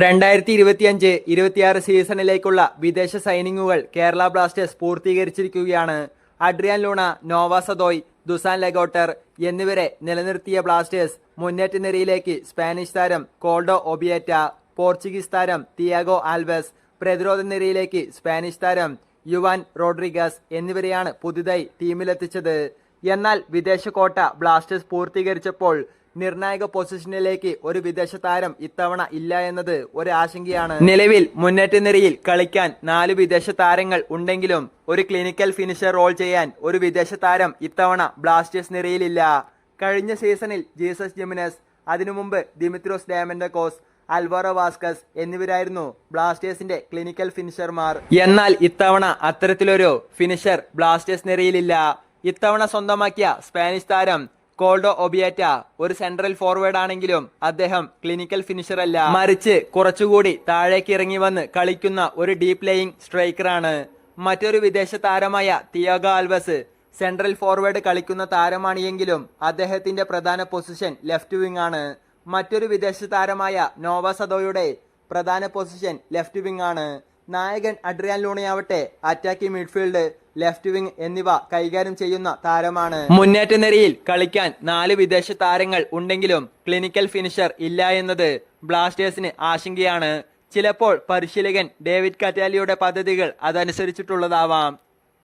രണ്ടായിരത്തി ഇരുപത്തിയഞ്ച് ഇരുപത്തിയാറ് സീസണിലേക്കുള്ള വിദേശ സൈനിങ്ങുകൾ Kerala Blasters പൂർത്തീകരിച്ചിരിക്കുകയാണ്. Adrian Luna Noah Sadaoui Dusan Lagator എന്നിവരെ നിലനിർത്തിയ ബ്ലാസ്റ്റേഴ്സ് മുന്നേറ്റ നിരയിലേക്ക് സ്പാനിഷ് താരം കോൾഡോ ഒബിയേറ്റ പോർച്ചുഗീസ് താരം തിയാഗോ ആൽവസ് പ്രതിരോധ നിരയിലേക്ക് സ്പാനിഷ് താരം യുവാൻ റോഡ്രിഗസ് എന്നിവരെയാണ് പുതുതായി ടീമിലെത്തിച്ചത്. എന്നാൽ വിദേശ കോട്ട ബ്ലാസ്റ്റേഴ്സ് പൂർത്തീകരിച്ചപ്പോൾ നിർണായക പൊസിഷനിലേക്ക് ഒരു വിദേശ താരം ഇത്തവണ ഇല്ല എന്നത് ഒരു ആശങ്കയാണ് നിലവിൽ മുന്നേറ്റ നിരയിൽ കളിക്കാൻ നാല് വിദേശ താരങ്ങൾ ഉണ്ടെങ്കിലും ഒരു ക്ലിനിക്കൽ ഫിനിഷർ റോൾ ചെയ്യാൻ ഒരു വിദേശ താരം ഇത്തവണ ബ്ലാസ്റ്റേഴ്സ് നിരയിലില്ല. കഴിഞ്ഞ സീസണിൽ ജീസസ് ജിമിനസ് അതിനു മുമ്പ് ദിമിത്രോസ് ഡാമൻഡക്കോസ് അൽവാറോ വാസ്കസ് എന്നിവരായിരുന്നു ബ്ലാസ്റ്റേഴ്സിന്റെ ക്ലിനിക്കൽ ഫിനിഷർമാർ എന്നാൽ ഇത്തവണ അത്തരത്തിലൊരു ഫിനിഷർ ബ്ലാസ്റ്റേഴ്സ് നിരയിലില്ല. ഇത്തവണ സ്വന്തമാക്കിയ സ്പാനിഷ് താരം കോൾഡോ ഒബിയേറ്റ ഒരു സെൻട്രൽ ഫോർവേഡ് ആണെങ്കിലും അദ്ദേഹം ക്ലിനിക്കൽ ഫിനിഷർ അല്ല മറിച്ച് കുറച്ചുകൂടി താഴേക്ക് ഇറങ്ങി വന്ന് കളിക്കുന്ന ഒരു ഡീപ് ലേയിങ് സ്ട്രൈക്കറാണ്. മറ്റൊരു വിദേശ താരമായ തിയാഗോ ആൽവസ് സെൻട്രൽ ഫോർവേഡ് കളിക്കുന്ന താരമാണ് എങ്കിലും അദ്ദേഹത്തിന്റെ പ്രധാന പൊസിഷൻ ലെഫ്റ്റ് വിങ് ആണ്. മറ്റൊരു വിദേശ താരമായ നോവ സദോയുടെ പ്രധാന പൊസിഷൻ ലെഫ്റ്റ് വിങ് ആണ്. നായകൻ അഡ്രിയാൻ ലൂണയാവട്ടെ അറ്റാക്കി മിഡ്ഫീൽഡ് ലെഫ്റ്റ് വിംഗ് എന്നിവ കൈകാര്യം ചെയ്യുന്ന താരമാണ്. മുന്നേറ്റ നിരയിൽ കളിക്കാൻ നാല് വിദേശ താരങ്ങൾ ഉണ്ടെങ്കിലും ക്ലിനിക്കൽ ഫിനിഷർ ഇല്ല എന്നത് ബ്ലാസ്റ്റേഴ്സിന് ആശങ്കയാണ്. ചിലപ്പോൾ പരിശീലകൻ ഡേവിഡ് കറ്റാലിയുടെ പദ്ധതികൾ അതനുസരിച്ചിട്ടുള്ളതാവാം.